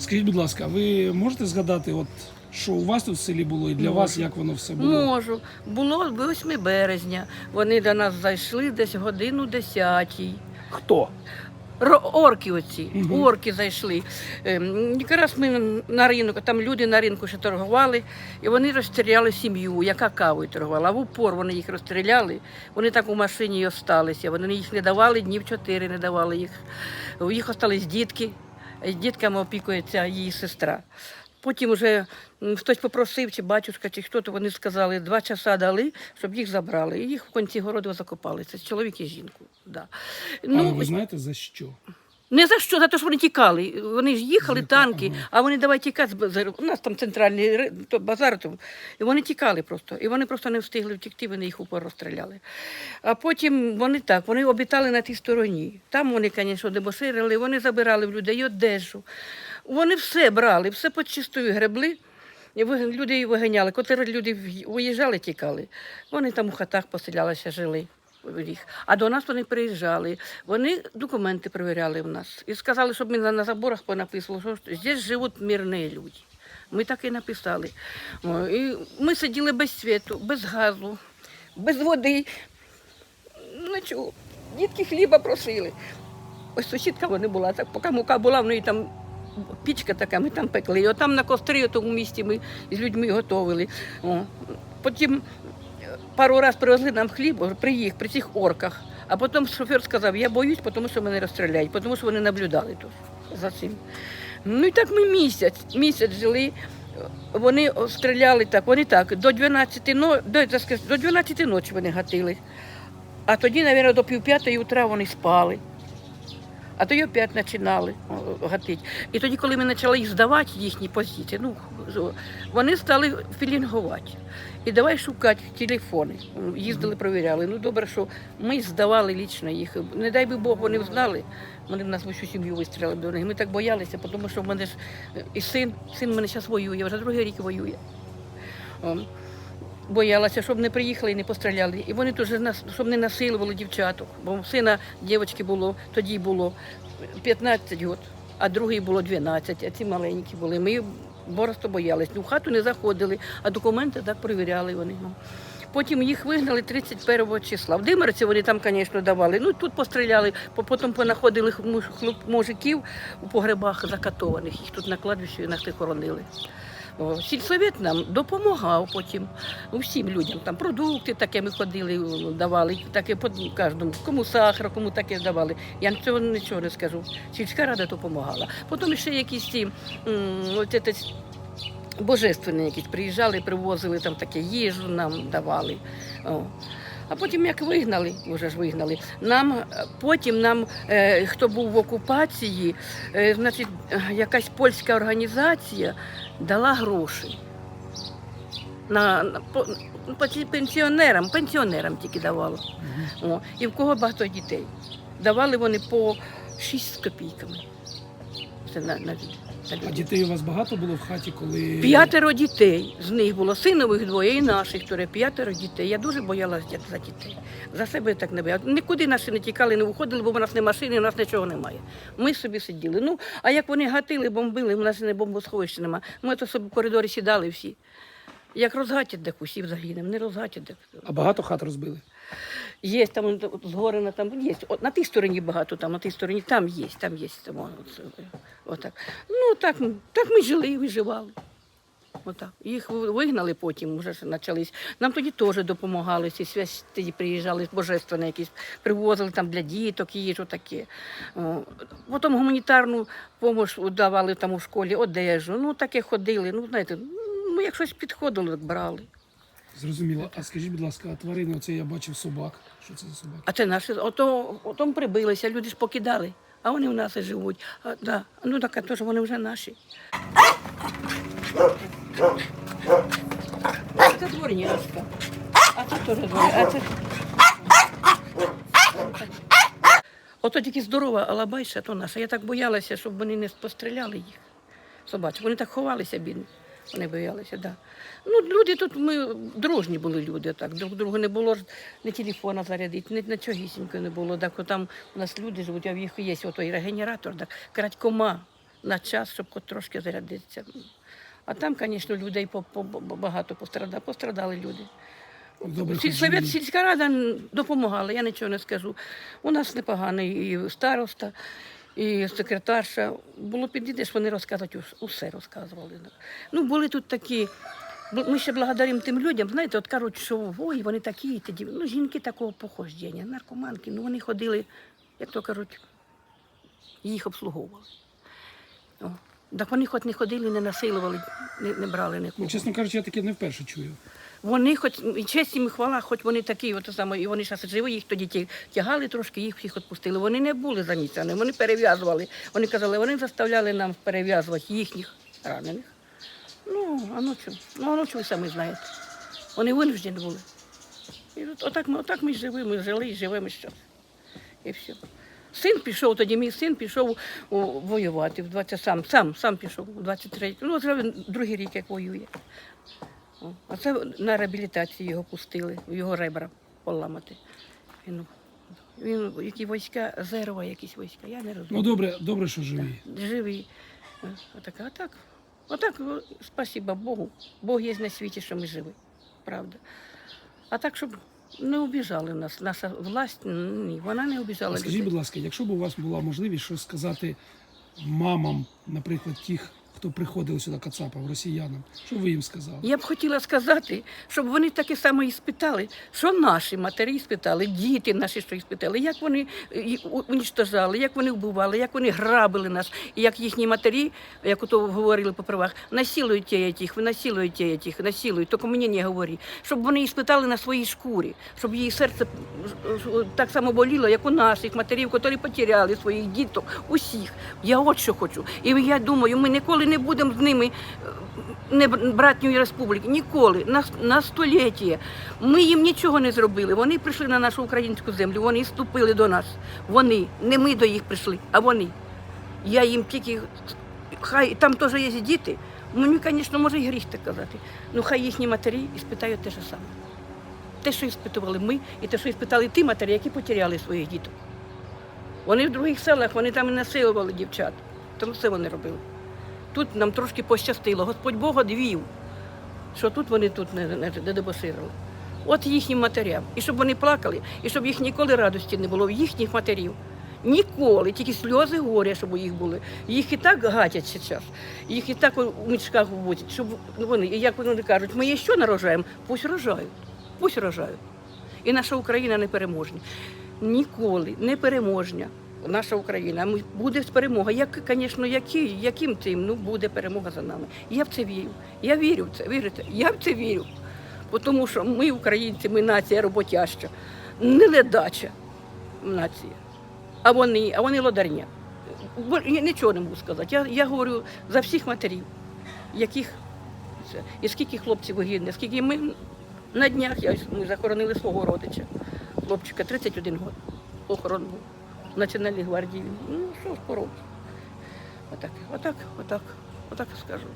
Скажіть, будь ласка, ви можете згадати, от що у вас тут в селі було і для вас, як воно все було? Можу. Було 8 березня. Вони до нас зайшли десь годину 10. Хто? Ро- Орки оці, Мгм. орки зайшли. Ем, Якраз ми на ринку, там люди на ринку ще торгували, і вони розстріляли сім'ю, яка кавою торгувала. А в упор вони їх розстріляли. Вони так у машині і осталися. Вони їх не давали, днів чотири не давали їх. У їх остались дітки. З дітками опікується її сестра. Потім вже хтось попросив, чи батюшка, чи хто, то вони сказали, два часа дали, щоб їх забрали. І їх в кінці городу закопали. Це чоловік і жінку. Да. Але ви знаєте за що? Не за що, за те, що вони тікали. Вони ж їхали, танки, а вони давай тікати з базару. У нас там центральний ри- то базар, то, і вони тікали просто. І вони просто не встигли втекти, вони їх упор розстріляли. А потім вони так, вони обітали на тій стороні. Там вони, звісно, дебоширили, вони забирали в людей одежу. Вони все брали, все по чистою гребли. І ви- людей виганяли. Коли люди в'ї- виїжджали, тікали. Вони там у хатах поселялися, жили. Їх. А до нас вони приїжджали. Вони документи перевіряли в нас. І сказали, щоб ми на, заборах понаписали, що здесь живуть мирні люди. Ми так і написали. І ми сиділи без світу, без газу, без води. Нічого. Дітки хліба просили. Ось сусідка вони була, так поки мука була, в неї там пічка така, ми там пекли. І отам на кострі, в місті ми з людьми готували. Потім пару раз привезли нам хліб при їх, при цих орках. А потім шофер сказав, я боюсь, тому що мене розстріляють, тому що вони наблюдали тут за цим. Ну і так ми місяць, місяць жили. Вони стріляли так, вони так, до 12, но, до, до 12 ночі вони гатили. А тоді, мабуть, до півп'ятої утра вони спали. А тоді опять починали гатити. І тоді, коли ми почали їх здавати, їхні позиції, ну, вони стали філінгувати. І давай шукати телефони. Їздили, перевіряли. Ну добре, що ми здавали лічно їх. Не дай би Бог, вони знали. Вони в нас всю сім'ю вистріляли до них. Ми так боялися, тому що в мене ж е, і син, син в мене зараз воює, вже другий рік воює. Боялася, щоб не приїхали і не постріляли. І вони теж щоб не насилували дівчаток. Бо сина дівчинки було, тоді було 15 років, а другий було 12, а ці маленькі були. Ми боросто боялись. Ну, в хату не заходили, а документи так перевіряли вони. Ну. Потім їх вигнали 31 числа. В Димерці вони там, звісно, давали. Ну тут постріляли, потім понаходили муж- мужиків у погребах закатованих. Їх тут на кладбищі нас хоронили. Сільсовет нам допомагав потім всім людям. Там продукти таке ми ходили, давали, таке по кожному, кому сахар, кому таке давали. Я цього нічого не скажу. Сільська рада допомагала. Потім ще якісь ці божественні якісь приїжджали, привозили там таке їжу, нам давали. О. А потім як вигнали, вже ж вигнали. Нам е, потім нам, е, хто був в окупації, е, значить, якась польська організація дала гроші. На, на по, ну, пенсіонерам, пенсіонерам тільки давала. О, і в кого багато дітей. Давали вони по 6 з копійками. Це на, на, А дітей у вас багато було в хаті, коли П'ятеро дітей. З них було синових двоє і наших троє. П'ятеро дітей. Я дуже боялася за дітей. За себе так не боялася. Нікуди наші не тікали, не виходили, бо в нас не машини, у нас нічого немає. Ми собі сиділи. Ну, а як вони гатили, бомбили, у нас не бомбосховища немає. Ми то собі в коридорі сідали всі. Як розгатять де усі загинемо, не розгатять де. а багато хат розбили. Є там он, от, згорена, там є. От, на тій стороні багато, там, на тій стороні там є, там є. Там, от, от, отак. Ну так, так ми жили і виживали. Отак. Їх вигнали потім, вже почались. Нам тоді теж допомагали, ці связь тоді приїжджали, божественні якісь, привозили там для діток, їжу таке. Потім гуманітарну допомогу давали там у школі, одежу. Ну таке ходили. Ну, знаєте, ну як щось підходило, брали. Зрозуміло. А скажіть, будь ласка, а тварини, оце я бачив собак. Що це за собаки? А це наші, ото, ото прибилися, люди ж покидали, а вони в нас і живуть. А, да. Ну так, а то ж вони вже наші. Це дворняшка. А це теж дворняшка. А це... Ото тільки здорова алабайша, то наша. Я так боялася, щоб вони не постріляли їх. Собачок. Вони так ховалися, бідні. Вони боялися, так. Да. Ну, люди тут ми дружні були люди, так. Друг другу не було ні телефона зарядити, ні нічогісінько не було. Так, от там у нас люди живуть, а в їх є отой регенератор, так, крадькома. на час, щоб хоч трошки зарядитися. А там, звісно, людей багато пострадали, пострадали люди. Сільсовет, сільська рада допомагала, я нічого не скажу. У нас непоганий і староста, і секретарша. Було підійдеш, вони розказують, усе розказували. Ну, були тут такі. Ми ще благодаримо тим людям, знаєте, от кажуть, що ой, вони такі, тоді. Ну, жінки такого походження, наркоманки, ну вони ходили, як то кажуть, їх обслуговували. О. Так вони хоч не ходили, не насилували, не, не брали нікого. Ну, чесно кажучи, я таке не вперше чую. Вони, хоч і честь їм і хвала, хоч вони такі, от саме, і вони зараз живі, їх тоді ті- тягали трошки, їх всіх відпустили. Вони не були заніцяні, вони перев'язували. Вони казали, вони заставляли нам перев'язувати їхніх ранених. Ну, а ну чому? Ну, а ну чого ви самі знаєте? Вони винуждені були. І от, отак, ми, отак ми живемо, ми жили і живемо зараз. І все. Син пішов, тоді мій син пішов о, воювати в 20, сам, сам, сам пішов у 23. Ну, от другий рік як воює. А це на реабілітації його пустили, його ребра поламати. Він, він які війська, зерова якісь війська, я не Ну розумію. добре, добре, що живі. Живі. Е, Отак, а так, отак, о, спасіба Богу. Бог є на світі, що ми живі. Правда. А так, щоб не обіжали нас, наша власть, ні, вона не обіжала А скажіть, людей. будь ласка, якщо б у вас була можливість щось сказати мамам, наприклад, тих, хто приходили сюди Кацапов, росіянам, що ви їм сказали? Я б хотіла сказати, щоб вони таке саме і спитали, що наші матері спитали, діти наші що і спитали, як вони е, унічтожали, як вони вбивали, як вони грабили нас, і як їхні матері, як ото говорили по правах, насилують тих, ви насилуєте тих, насилують, тільки мені не говори. Щоб вони і спитали на своїй шкурі, щоб її серце е, е, так само боліло, як у наших матерів, які потеряли своїх діток, усіх. Я от що хочу. І я думаю, ми ніколи не будемо з ними е, не братньої республіки. Ніколи. На, на століття. Ми їм нічого не зробили. Вони прийшли на нашу українську землю, вони вступили до нас. Вони, не ми до їх прийшли, а вони. Я їм тільки хай там теж є діти. Мені, звісно, може і гріх так казати. Ну хай їхні матері і спитають те ж саме. Те, що іспитували ми, і те, що іспитали ті матері, які потеряли своїх діток. Вони в других селах, вони там і насилували дівчат. Тому все вони робили. Тут нам трошки пощастило. Господь Бог одвів, що тут вони тут не, не, не дебоширили. От їхнім матерям. І щоб вони плакали, і щоб їх ніколи радості не було в їхніх матерів. Ніколи, тільки сльози горя, щоб у їх були. Їх і так гатять зараз, їх і так у мішках вводять, щоб ну, вони, і як вони кажуть, ми є що нарожаємо, пусть рожають, пусть рожають. І наша Україна не переможна. Ніколи не переможня. Наша Україна буде перемога. Як, звісно, які, яким тим, ну буде перемога за нами. Я в це вірю. Я вірю в це. Вірите? Я в це вірю. Тому що ми, українці, ми нація роботяща, не ледача нація. А вони, а вони лодарня. Я нічого не можу сказати. Я, я говорю за всіх матерів, яких. І скільки хлопців гідне, скільки ми на днях я, ми захоронили свого родича, хлопчика, 31 років. В Національній гвардії. Ну, що ж поробити? Отак, отак, отак, отак скажу.